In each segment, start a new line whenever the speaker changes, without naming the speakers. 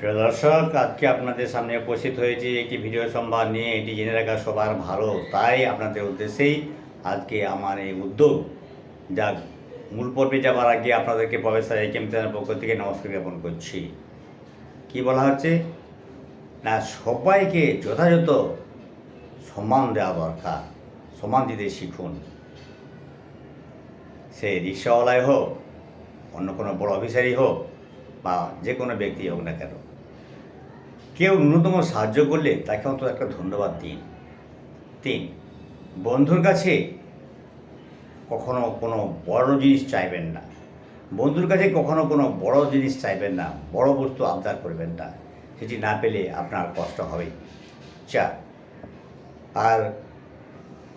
প্রিয় দর্শক, আজকে আপনাদের সামনে উপস্থিত হয়েছি একটি ভিডিও সম্বাদ নিয়ে। এটি জেনে রাখা সবার ভালো, তাই আপনাদের উদ্দেশ্যেই আজকে আমার এই উদ্যোগ। যা মূল পর্বে যাবার আগে আপনাদেরকে প্রফেসর এ কেম চ্যানেল পক্ষ থেকে নমস্কার জ্ঞাপন করছি। কি বলা হচ্ছে? না, সবাইকে যথাযথ সম্মান দেওয়া দরকার, সম্মান দিতে শিখুন। সে রিক্সাওয়ালাই হোক, অন্য কোনো বড় অফিসারই হোক বা যে কোনো ব্যক্তি হোক না কেন, কেউ ন্যূনতম সাহায্য করলে তাকে অন্তত একটা ধন্যবাদ দিন। তিন, বন্ধুর কাছে কখনো কোনো বড় জিনিস চাইবেন না। বন্ধুর কাছে কখনো কোনো বড় জিনিস চাইবেন না, বড় বস্তু আবদার করবেন না, সেটি না পেলে আপনার কষ্ট হবে চার, আর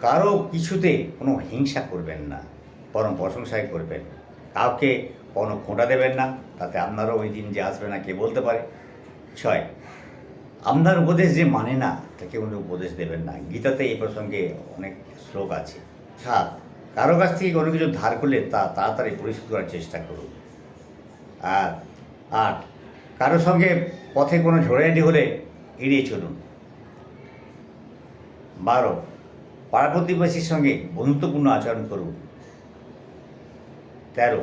কারও কিছুতে কোনো হিংসা করবেন না, বরং প্রশংসাই করবেন। কাউকে কোনো খোঁটা দেবেন না, তাতে আপনারও ওই দিন যে আসবে না, কে বলতে পারে? ছয়, আপনার উপদেশ যে মানে না তাকে কোনো উপদেশ দেবেন না। গীতাতে এই প্রসঙ্গে অনেক শ্লোক আছে। সাত, কারও কাছ থেকে কোনো কিছু ধার করলে তা তাড়াতাড়ি পরিশোধ করার চেষ্টা করুন। আর আট, কারও সঙ্গে পথে কোনো ঝড়াঝাটি হলে এড়িয়ে চলুন। বারো, পাড়া প্রতিবেশীর সঙ্গে বন্ধুত্বপূর্ণ আচরণ করুন। তেরো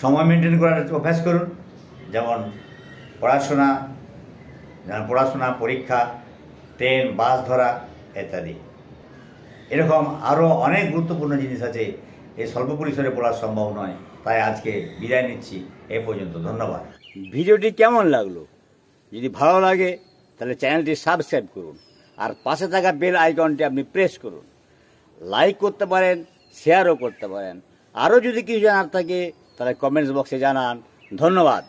সময় মেনটেন করার অভ্যাস করুন। যেমন পড়াশোনা যেমন পড়াশোনা, পরীক্ষা ট্রেন বাস ধরা ইত্যাদি। এরকম আরও অনেক গুরুত্বপূর্ণ জিনিস আছে। এই স্বল্প পরিসরে পড়া সম্ভব নয়। তাই আজকে বিদায় নিচ্ছি। এ পর্যন্ত ধন্যবাদ। ভিডিওটি কেমন লাগল? যদি ভালো লাগে, তাহলে চ্যানেলটি সাবস্ক্রাইব করুন। আর পাশে থাকা বেল আইকনটি আপনি প্রেস করুন। লাইক করতে পারেন শেয়ারও করতে পারেন। আরও যদি কিছু জানার থাকে তাহলে কমেন্টস বক্সে জানান। ধন্যবাদ।